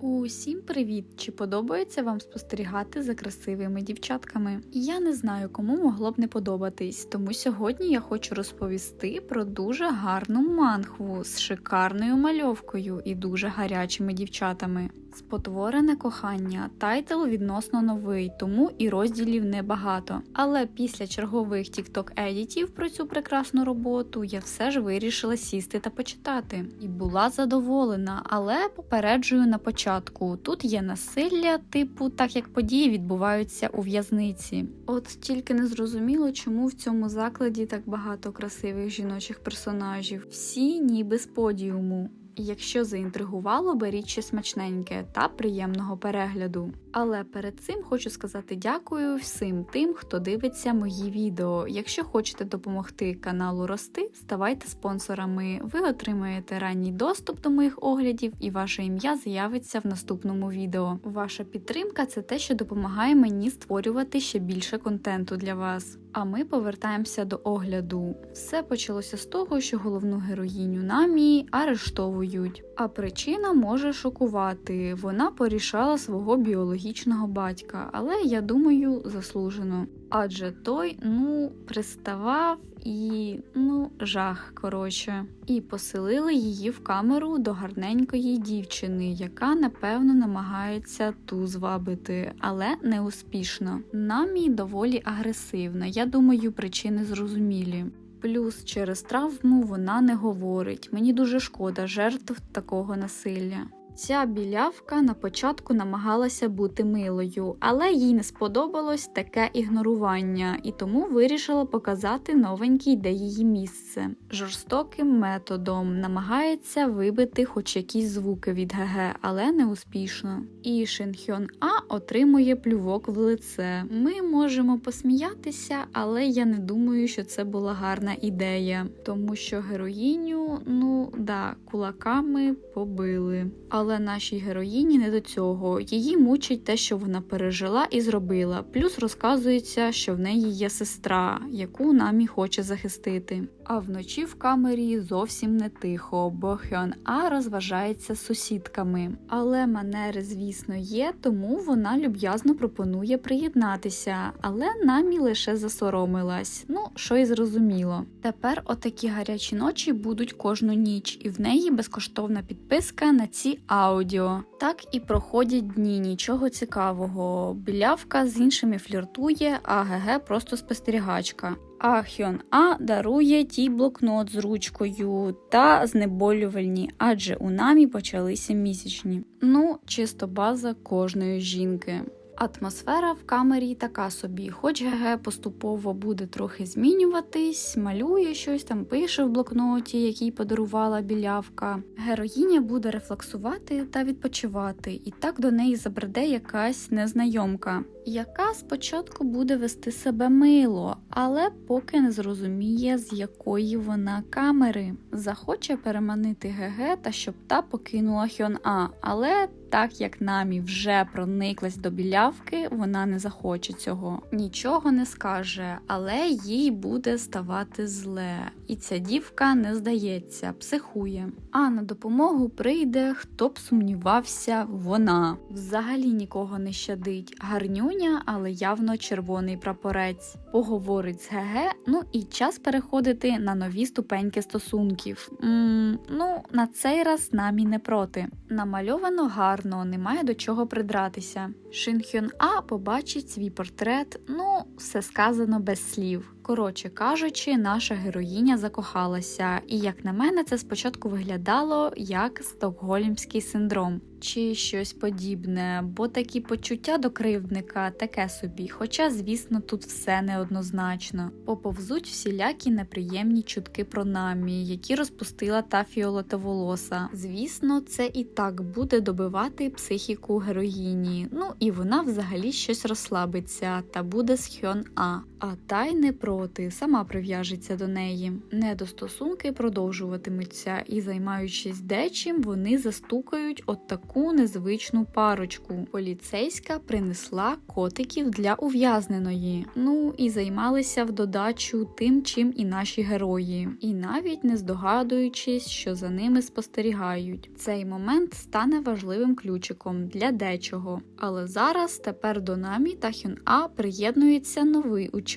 U Усім привіт! Чи подобається вам спостерігати за красивими дівчатками? Я не знаю, кому могло б не подобатись, тому сьогодні я хочу розповісти про дуже гарну манхву з шикарною мальовкою і дуже гарячими дівчатами. Спотворене кохання. Тайтл відносно новий, тому і розділів небагато. Але після чергових TikTok едітів про цю прекрасну роботу я все ж вирішила сісти та почитати. І була задоволена, але попереджую на початку: тут є насилля, типу, так як події відбуваються у в'язниці. От тільки не зрозуміло, чому в цьому закладі так багато красивих жіночих персонажів, всі ніби з подіуму. Якщо заінтригувало, беріть щось смачненьке та приємного перегляду. Але перед цим хочу сказати дякую всім тим, хто дивиться мої відео. Якщо хочете допомогти каналу рости, ставайте спонсорами. Ви отримаєте ранній доступ до моїх оглядів, і ваше ім'я з'явиться в наступному відео. Ваша підтримка це те, що допомагає мені створювати ще більше контенту для вас. А ми повертаємося до огляду. Все почалося з того, що головну героїню намі арештовують. А причина може шокувати. Вона порішала свого біологічного батька, але я думаю, заслужено. Адже той, ну, приставав і ну, жах, коротше. І поселили її в камеру до гарненької дівчини, яка напевно намагається ту звабити, але неуспішно. Намі доволі агресивна. Я думаю, причини зрозумілі. Плюс через травму вона не говорить. Мені дуже шкода жертв такого насилля. Ця білявка на початку намагалася бути милою, але їй не сподобалось таке ігнорування, і тому вирішила показати новенький, де її місце. Жорстоким методом намагається вибити хоч якісь звуки від ГГ, але не успішно. І Шинхьон А отримує плювок в лице. Ми можемо посміятися, але я не думаю, що це була гарна ідея, тому що героїню, ну да, кулаками побили. Але нашій героїні не до цього. Її мучить те, що вона пережила і зробила. Плюс розказується, що в неї є сестра, яку намі хоче захистити. А вночі в камері зовсім не тихо, бо Хьон А розважається з сусідками. Але манери, звісно, є, тому вона люб'язно пропонує приєднатися. Але намі лише засоромилась. Ну, що й зрозуміло. Тепер отакі гарячі ночі будуть кожну ніч, і в неї безкоштовна підписка на ці аудіо. Так і проходять дні, нічого цікавого. Білявка з іншими фліртує, а ГГ просто спостерігачка. А Хьон А дарує тій блокнот з ручкою та знеболювальні, адже у намі почалися місячні. Ну, чисто база кожної жінки. Атмосфера в камері така собі, хоч ГГ поступово буде трохи змінюватись, малює щось там, пише в блокноті, який подарувала білявка. Героїня буде рефлексувати та відпочивати, і так до неї забреде якась незнайомка, яка спочатку буде вести себе мило, але поки не зрозуміє, з якої вона камери. Захоче переманити ГГ та щоб та покинула Хьон А, але так як намі вже прониклась до білявки, вона не захоче цього. Нічого не скаже, але їй буде ставати зле. І ця дівка не здається, психує. А на допомогу прийде, хто б сумнівався, вона. Взагалі нікого не щадить. Гарнюня, але явно червоний прапорець. Поговорить з ГГ, ну і час переходити на нові ступеньки стосунків. М-м, ну, на цей раз намі не проти. Намальовано гарно, немає до чого придратися. Шинхьон А побачить свій портрет, ну, все сказано без слів. Коротше кажучи, наша героїня закохалася, і як на мене, це спочатку виглядало як стокгольмський синдром чи щось подібне, бо такі почуття до кривдника таке собі. Хоча, звісно, тут все неоднозначно. Поповзуть всілякі неприємні чутки про намі, які розпустила та фіолетоволоса. Звісно, це і так буде добивати психіку героїні. Ну і вона взагалі щось розслабиться та буде з А. А та й не проти. сама прив'яжеться до неї. Недостосунки продовжуватимуться, і, займаючись дечим, вони застукають от таку незвичну парочку. Поліцейська принесла котиків для ув'язненої. Ну і займалися в додачу тим, чим і наші герої, і навіть не здогадуючись, що за ними спостерігають. Цей момент стане важливим ключиком для дечого. Але зараз тепер до намі та Хюн А приєднується новий учасник.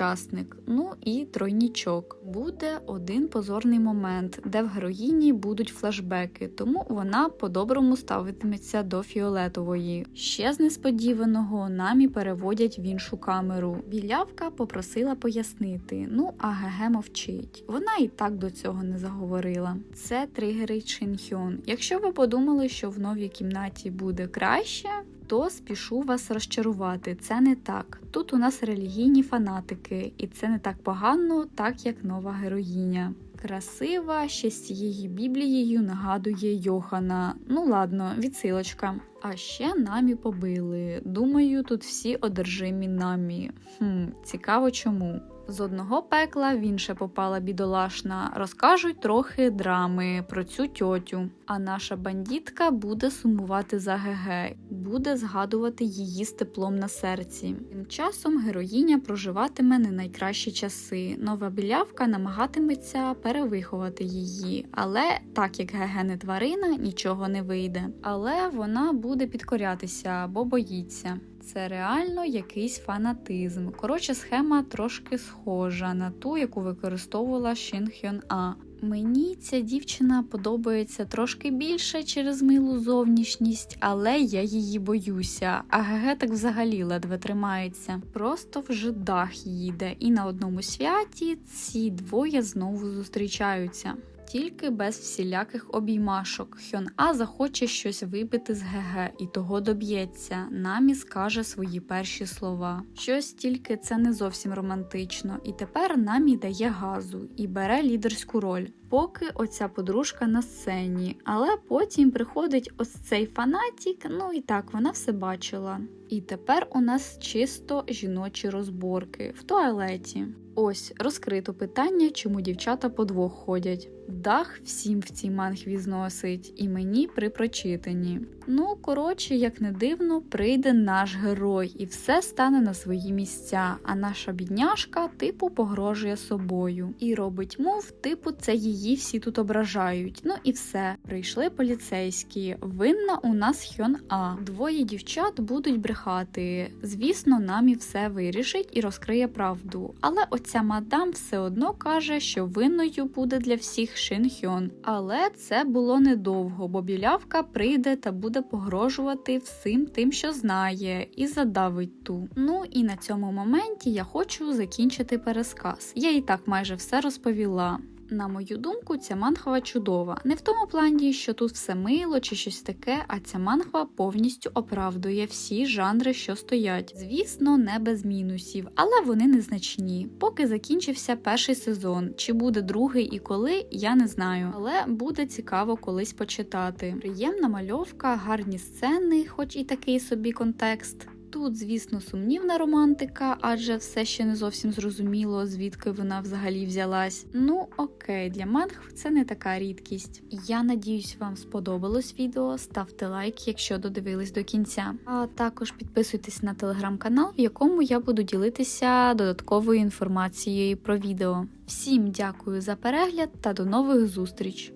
Ну і тройнічок. Буде один позорний момент, де в героїні будуть флешбеки, тому вона по-доброму ставитиметься до фіолетової. Ще з несподіваного намі переводять в іншу камеру. Білявка попросила пояснити. Ну а ГГ мовчить. Вона і так до цього не заговорила. Це тригерить Шинхьон. Якщо ви подумали, що в новій кімнаті буде краще. То спішу вас розчарувати. Це не так. Тут у нас релігійні фанатики, і це не так погано, так як нова героїня. Красива, ще з цією біблією нагадує Йохана. Ну ладно, відсилочка. А ще намі побили. Думаю, тут всі одержимі намі. Хм, цікаво чому. З одного пекла в інше попала бідолашна. Розкажуть трохи драми про цю тьотю. А наша бандітка буде сумувати за ГГ, буде згадувати її з теплом на серці. Тим часом героїня проживатиме не найкращі часи. Нова білявка намагатиметься перевиховати її, але так як ГГ не тварина, нічого не вийде. Але вона буде підкорятися, бо боїться. Це реально якийсь фанатизм. Коротше, схема трошки схожа на ту, яку використовувала Шін Хьон А. Мені ця дівчина подобається трошки більше через милу зовнішність, але я її боюся. А ГГ так взагалі ледве тримається. Просто вже дах їде, і на одному святі ці двоє знову зустрічаються. Тільки без всіляких обіймашок. Хьон А захоче щось випити з ГГ і того доб'ється. Намі скаже свої перші слова. Щось тільки це не зовсім романтично. І тепер намі дає газу і бере лідерську роль. Поки оця подружка на сцені, але потім приходить ось цей фанатік. Ну і так вона все бачила. І тепер у нас чисто жіночі розборки в туалеті. Ось розкрито питання, чому дівчата по двох ходять. Дах всім в цій манхві зносить, і мені при прочитанні. Ну, коротше, як не дивно, прийде наш герой, і все стане на свої місця. А наша бідняшка, типу, погрожує собою і робить мов, типу, це її всі тут ображають. Ну і все. Прийшли поліцейські. Винна у нас Хьон А. Двоє дівчат будуть брехати. Звісно, намі все вирішить і розкриє правду. Але оця мадам все одно каже, що винною буде для всіх Шин Хьон. Але це було недовго, бо білявка прийде та буде погрожувати всім тим, що знає, і задавить ту. Ну і на цьому моменті я хочу закінчити пересказ. Я і так майже все розповіла. На мою думку, ця манхва чудова. Не в тому плані, що тут все мило чи щось таке, а ця манхва повністю оправдує всі жанри, що стоять. Звісно, не без мінусів, але вони незначні. Поки закінчився перший сезон, чи буде другий і коли, я не знаю. Але буде цікаво колись почитати. Приємна мальовка, гарні сцени, хоч і такий собі контекст. Тут, звісно, сумнівна романтика, адже все ще не зовсім зрозуміло, звідки вона взагалі взялась. Ну окей, для мангв це не така рідкість. Я надіюсь, вам сподобалось відео. Ставте лайк, якщо додивились до кінця. А також підписуйтесь на телеграм-канал, в якому я буду ділитися додатковою інформацією про відео. Всім дякую за перегляд та до нових зустріч!